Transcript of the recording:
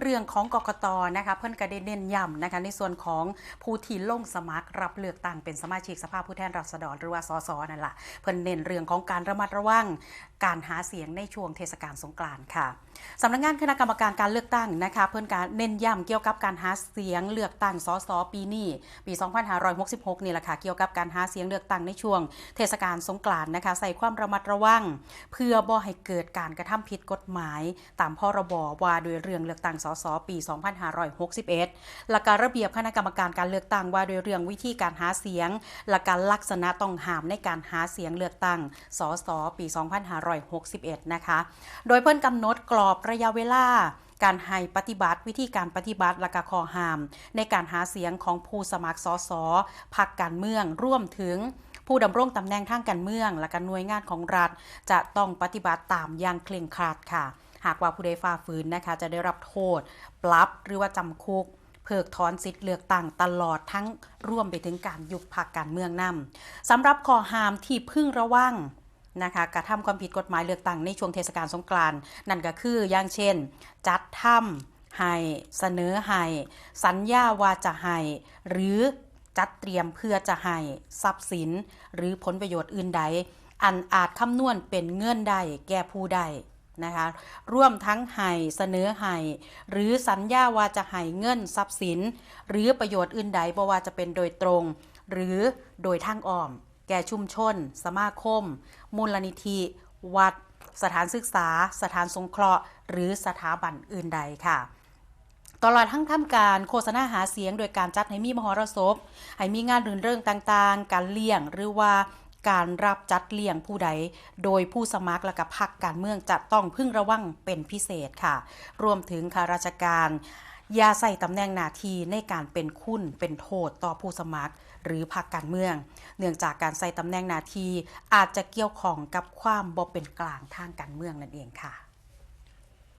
เรื่องของกกตนะคะเพิ่อนก็ได้เน้นย้ำนะคะในส่วนของผู้ที่ลงสมัครรับเลือกตั้งเป็นสมาชิกสภาผู้แทนราษฎรหรือว่าสสนั่นแหละเพิ่อนเน้นเรื่องของการระมัดระวังการหาเสียงในช่วงเทศกาลสงกรานต์ค่ะสำนักงานคณะกรรมการการเลือกตั้งนะคะเพิ่อนการเน้นย้ำเกี่ยวกับการหาเสียงเลือกตั้งสสปีนี้ปี 2566 นี่แหละค่ะเกี่ยวกับการหาเสียงเลือกตั้งในช่วงเทศกาลสงกรานต์นะคะใส่ความระมัดระวัง เพื่อบ่ให้เกิดการกระทำผิดกฎหมาย ตามพรบว่าโดยเรื่องเลือกตั้งสสปี 2561และกการระเบียบคณะกรรมการการเลือกตั้งว่าโดยเรื่องวิธีการหาเสียงและการลักษณะต้องห้ามในการหาเสียงเลือกตั้งสสปี 2561 นะคะ โดยเพิ่นกำหนดกรอบระยะเวลาการให้ปฏิบัติวิธีการปฏิบัติและก็ข้อห้าม ในการหาเสียงของผู้สมัครสสพักการเมืองร่วมถึงผู้ดำรงตำแหน่งทางการเมือง และการหน่วยงานของรัฐ จะต้องปฏิบัติตามอย่างเคร่งครัดค่ะ หากว่าผู้ใดฝ่าฝืนนะคะจะได้รับโทษ ปรับหรือว่าจำคุกเพิกถอนสิทธิ์เลือกตั้งตลอดทั้งร่วมไปถึงการยุบพักการเมืองนำสำหรับข้อห้ามที่พึ่งระวังนะคะกระทำความผิดกฎหมายเลือกตั้งในช่วงเทศกาลสงกรานต์นั่นก็คืออย่างเช่น จัดทำให้เสนอให้สัญญาว่าจะให้หรือจัดเตรียมเพื่อจะให้ทรัพย์สิน หรือผลประโยชน์อื่นใด อันอาจคำนวณเป็นเงื่อนใดแก่ผู้ใด นะคะร่วมทั้งให้เสนอให้หรือสัญญาว่าจะให้เงินทรัพย์สิน หรือประโยชน์อื่นใดบ่ว่าจะเป็นโดยตรง หรือโดยทางอ้อม แก่ชุมชน สมาคม มูลนิธิ วัด สถานศึกษา สถานสงเคราะห์ หรือสถาบันอื่นใดค่ะตลอดทั้งทำการโฆษณาหาเสียงโดยการจัดให้มีมหรสพให้มีงานรื่นเริงต่างๆ การเลี้ยงหรือว่า การรับจัดเลี้ยงผู้ใด โดยผู้สมัครและกับพักการเมืองจะต้องพึงระวังเป็นพิเศษค่ะ รวมถึงข้าราชการอย่าใส่ตำแหน่งหน้าที่ในการเป็นคุณเป็นโทษต่อผู้สมัคร หรือพรรคการเมือง เนื่องจากการใส่ตำแหน่งหน้าที่อาจจะเกี่ยวข้องกับความบ่เป็นกลางทางการเมืองนั่นเองค่ะ